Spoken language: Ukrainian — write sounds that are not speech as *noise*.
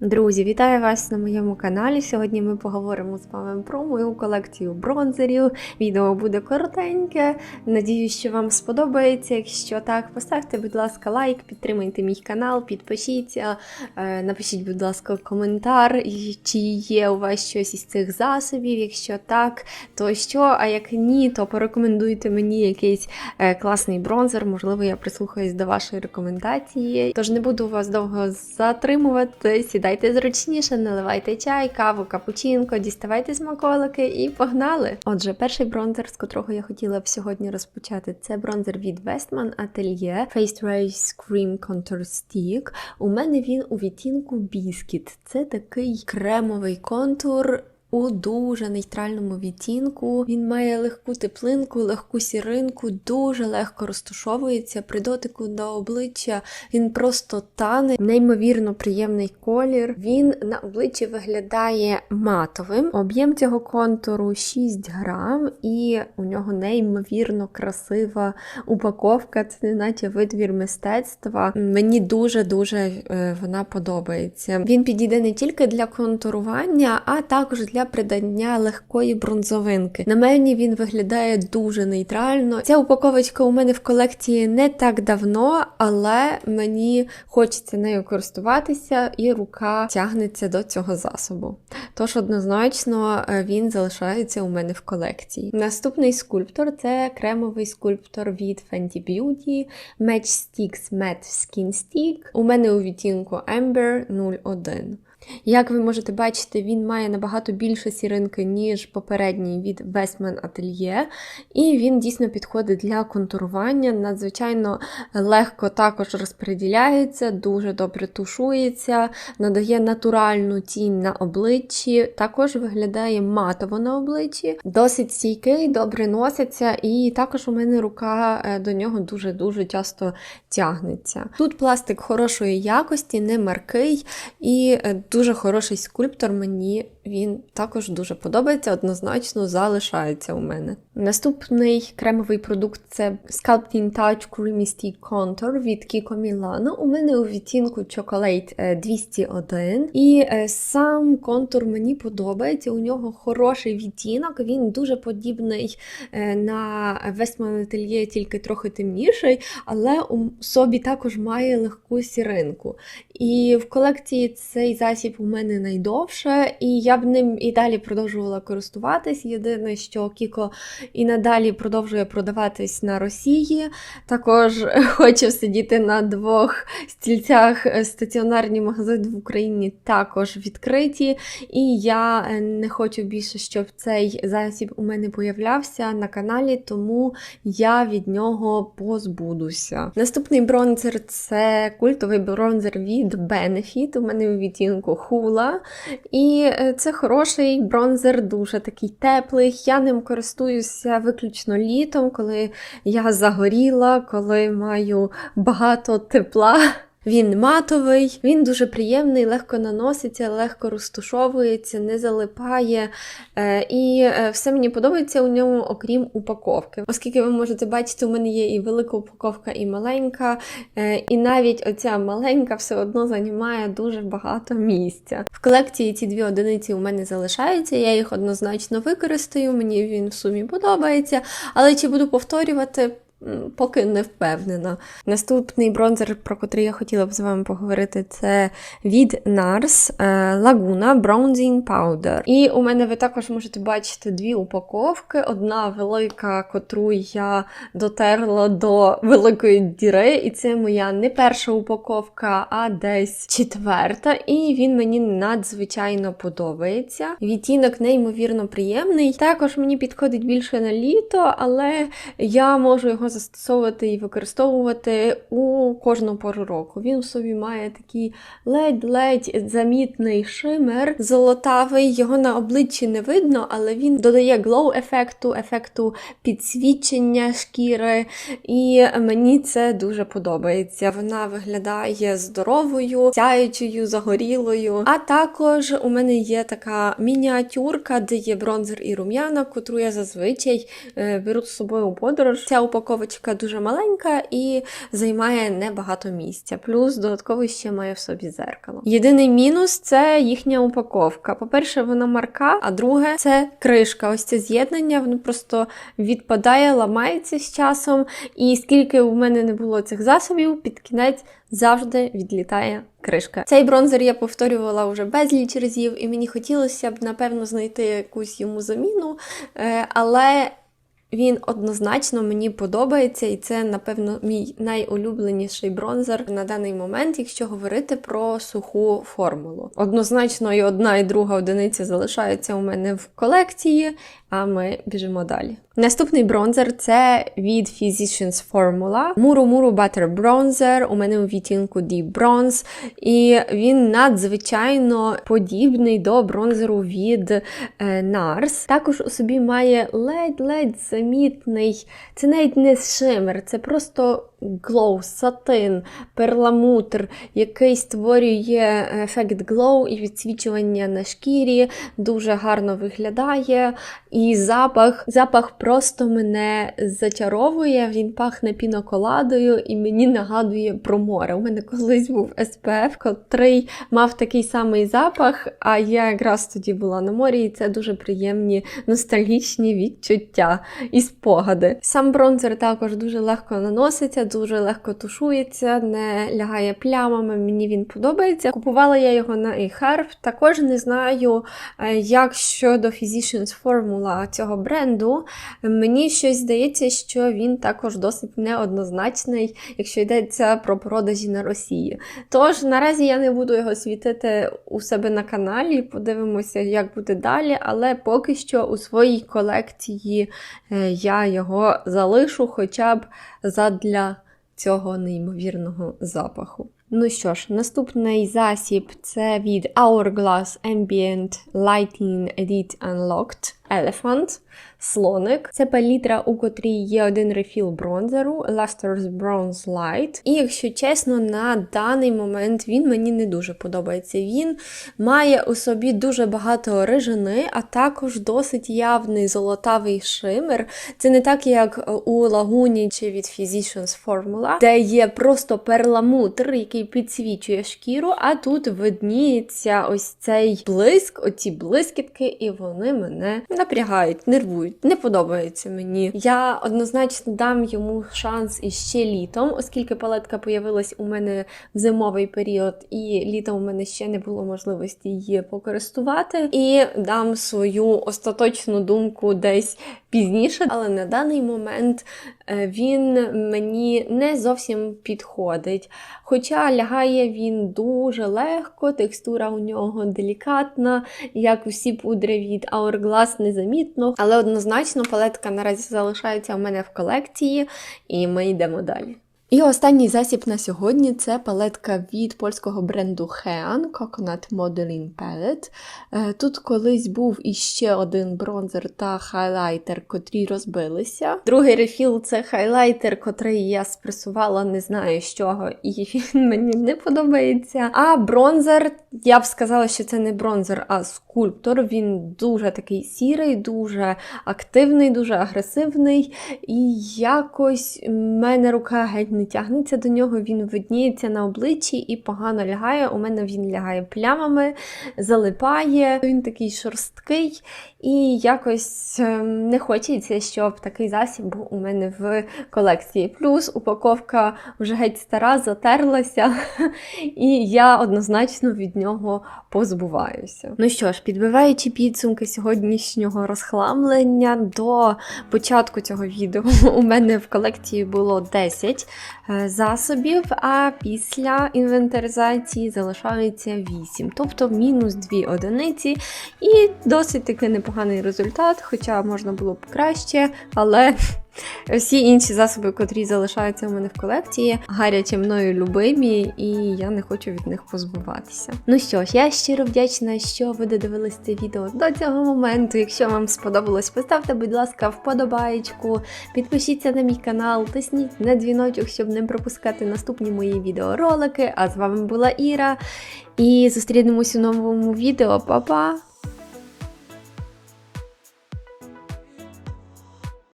Друзі, вітаю вас на моєму каналі. Сьогодні ми поговоримо з вами про мою колекцію бронзерів. Відео буде коротеньке. Надіюсь, що вам сподобається. Якщо так, поставте, будь ласка, лайк, підтримайте мій канал, підпишіться, е, напишіть, будь ласка, коментар, чи є у вас щось із цих засобів. Якщо так, то що? А як ні, то порекомендуйте мені якийсь е, класний бронзер. Можливо, я прислухаюсь до вашої рекомендації. Тож не буду вас довго затримувати. Зручніше, наливайте чай, каву, капучинко, діставайте смаколики і погнали! Отже, перший бронзер, з котрого я хотіла б сьогодні розпочати, це бронзер від Westman Atelier Face Race Cream Contour Stick. У мене він у відтінку Biscuit. Це такий кремовий контур. У дуже нейтральному відтінку. Він має легку теплинку, легку сіринку, дуже легко розташовується. При дотику до обличчя він просто тане, неймовірно приємний колір. Він на обличчі виглядає матовим. Об'єм цього контуру 6 грам, і у нього неймовірно красива упаковка. Це не наче витвір мистецтва. Мені дуже-дуже е, вона подобається. Він підійде не тільки для контурування, а також для придання легкої бронзовинки. На мені він виглядає дуже нейтрально. Ця упаковочка у мене в колекції не так давно, але мені хочеться нею користуватися, і рука тягнеться до цього засобу. Тож, однозначно, е, він залишається у мене в колекції. Наступний скульптор це кремовий скульптор від Fenty Beauty Match Sticks Matte Skin Stick. У мене у відтінку Amber 01. Як ви можете бачити, він має набагато більше сіринки, ніж попередній від Westman Atelier, і він дійсно підходить для контурування, надзвичайно легко також розподіляється, дуже добре тушується, надає натуральну тінь на обличчі, також виглядає матово на обличчі, досить стійкий, добре носиться, і також у мене рука е, до нього дуже-дуже часто тягнеться. Тут пластик хорошої якості, не маркий і е, дуже хороший скульптор. Мені він також дуже подобається, однозначно залишається у мене. Наступний кремовий продукт це Sculpting Touch Creamy Contour від Kiko Milano. У мене у відтінку Chocolate е, 201. І е, сам контур мені подобається. У нього хороший відтінок, він дуже подібний е, на Westman Atelier, тільки трохи темніший, але у собі також має легку сіринку. І в колекції цей засіб у мене найдовше, і я б ним і далі продовжувала користуватись. Єдине, що Кіко і надалі продовжує продаватись на Росії. Також *laughs* хочу сидіти на двох стільцях. Стаціонарні магазини в Україні також відкриті. І я е, не хочу більше, щоб цей засіб у мене появлявся на каналі, тому я від нього позбудуся. Наступний бронзер це культовий бронзер від Benefit. У мене у відтінку хула. І е, це хороший бронзер, дуже такий теплий. Я ним користуюся виключно літом, коли я загоріла, коли маю багато тепла. Він матовий, він дуже приємний, легко наноситься, легко розтушовується, не залипає. Е, і е, все мені подобається у ньому, окрім упаковки. Оскільки ви можете бачити, у мене є і велика упаковка, і маленька. Е, і навіть оця маленька все одно займає дуже багато місця. В колекції ці дві одиниці у мене залишаються, я їх однозначно використаю, мені він в сумі подобається. Але чи буду повторювати? Поки не впевнена. Наступний бронзер, про котрий я хотіла б з вами поговорити, це від NARS е, Laguna Bronzing Powder. І у мене ви також можете бачити дві упаковки. Одна велика, котру я дотерла до великої діри. І це моя не перша упаковка, а десь четверта. І він мені надзвичайно подобається. Відтінок неймовірно приємний. Також мені підходить більше на літо, але я можу його застосовувати і використовувати у кожну пору року. Він в собі має такий ледь-ледь замітний шимер золотавий. Його на обличчі не видно, але він додає глоу-ефекту, ефекту підсвічення шкіри. І мені це дуже подобається. Вона виглядає здоровою, сяючою, загорілою. А також у мене є така мініатюрка, де є бронзер і рум'яна, котру я зазвичай е, беру з собою у подорож. Ця упаковка упаковочка дуже маленька і займає небагато місця. Плюс додатково ще має в собі зеркало. Єдиний мінус це їхня упаковка. По-перше, вона марка, а друге це кришка. Ось це з'єднання, воно просто відпадає, ламається з часом. І скільки у мене не було цих засобів, під кінець завжди відлітає кришка. Цей бронзер я повторювала вже безліч разів, і мені хотілося б, напевно, знайти якусь йому заміну, е, але. Він однозначно мені подобається, і це, напевно, мій найулюбленіший бронзер на даний момент, якщо говорити про суху формулу. Однозначно, і одна, і друга одиниця залишаються у мене в колекції, а ми біжимо далі. Наступний бронзер це від Physicians Formula. Muru Muru Butter Bronzer. У мене у відтінку Deep Bronze. І він надзвичайно подібний до бронзеру від е, NARS. Також у собі має ледь-ледь замітний, це навіть не шимер, це просто глоу, сатин, перламутр, який створює ефект глоу і відсвічування на шкірі, дуже гарно виглядає. І запах, запах просто мене зачаровує, він пахне піноколадою і мені нагадує про море. У мене колись був SPF, котрий мав такий самий запах, а я якраз тоді була на морі, і це дуже приємні ностальгічні відчуття і спогади. Сам бронзер також дуже легко наноситься, дуже легко тушується, не лягає плямами, мені він подобається. Купувала я його на eHerb, також не знаю, е, як щодо Physicians Formula цього бренду. Мені щось здається, що він також досить неоднозначний, якщо йдеться про продажі на Росії. Тож наразі я не буду його світити у себе на каналі, подивимося, як буде далі, але поки що у своїй колекції е, я його залишу хоча б задля цього неймовірного запаху. Ну що ж, наступний засіб це від Hourglass Ambient Lighting Edit Unlocked Elephant. Слоник. Це палітра, у котрій є один рефіл бронзеру Luster's Bronze Light. І, якщо чесно, на даний момент він мені не дуже подобається. Він має у собі дуже багато рижини, а також досить явний золотавий шимер. Це не так, як у лагуні чи від Physicians Formula, де є просто перламутр, який підсвічує шкіру, а тут видніється ось цей блиск, оці блискітки, і вони мене напрягають, нервують. Не подобається мені. Я однозначно дам йому шанс іще літом, оскільки палетка появилась у мене в зимовий період, і літом у мене ще не було можливості її покористувати. І дам свою остаточну думку десь пізніше, але на даний момент він мені не зовсім підходить. Хоча лягає він дуже легко, текстура у нього делікатна, як усі пудри від Hourglass незамітно, але однозначно палетка наразі залишається у мене в колекції, і ми йдемо далі. І останній засіб на сьогодні це палетка від польського бренду Hean Coconut Modeling Palette. Е, Тут колись був іще один бронзер та хайлайтер, котрі розбилися. Другий рефіл це хайлайтер, котрий я спресувала, не знаю з чого, і він мені не подобається. А бронзер, я б сказала, що це не бронзер, а скульптор. Він дуже такий сірий, дуже активний, дуже агресивний. І якось в мене рука геть не тягнеться до нього, він видніється на обличчі і погано лягає. У мене він лягає плямами, залипає, він такий шорсткий, і якось ем, не хочеться, щоб такий засіб був у мене в колекції. Плюс упаковка вже геть стара, затерлася, *laughs* і я однозначно від нього позбуваюся. Ну що ж, підбиваючи підсумки сьогоднішнього розхламлення, до початку цього відео *laughs* у мене в колекції було 10 е, засобів, а після інвентаризації залишається 8, тобто мінус 2 одиниці, і досить таки непоганий результат, хоча можна було б краще, але всі інші засоби, котрі залишаються у мене в колекції, гаряче мною любимі, і я не хочу від них позбуватися. Ну що ж, я щиро вдячна, що ви додивились це відео до цього моменту. Якщо вам сподобалось, поставте, будь ласка, вподобайку, підпишіться на мій канал, тисніть на дзвіночок, щоб не пропускати наступні мої відеоролики. А з вами була Іра. І зустрінемось у новому відео. Па-па!